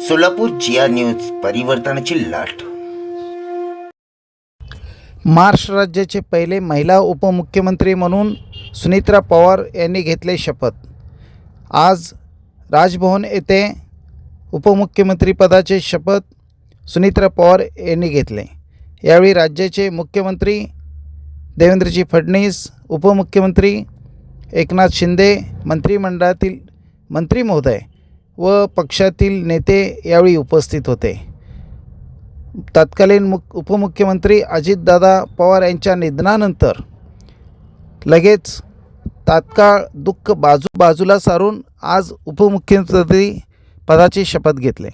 सोलापूर जिया news परिवर्तनाची लाट. महाराष्ट्र राज्याचे पहिले महिला उपमुख्यमंत्री म्हणून सुनित्रा पवार यांनी घेतले शपथ. आज राजभवन येथे उपमुख्यमंत्रीपदाचे शपथ सुनित्रा पवार यांनी घेतले. यावेळी राज्याचे मुख्यमंत्री देवेंद्रजी फडणवीस उपमुख्यमंत्री एकनाथ शिंदे मंत्रिमंडळातील मंत्री महोदय व पक्षातील नेते यावेळी उपस्थित होते. तत्कालीन मुख उपमुख्यमंत्री अजितदादा पवार यांच्या निधनानंतर लगेच तात्काळ दुःख बाजू बाजूला सारून आज उपमुख्यमंत्री पदाची शपथ घेतले.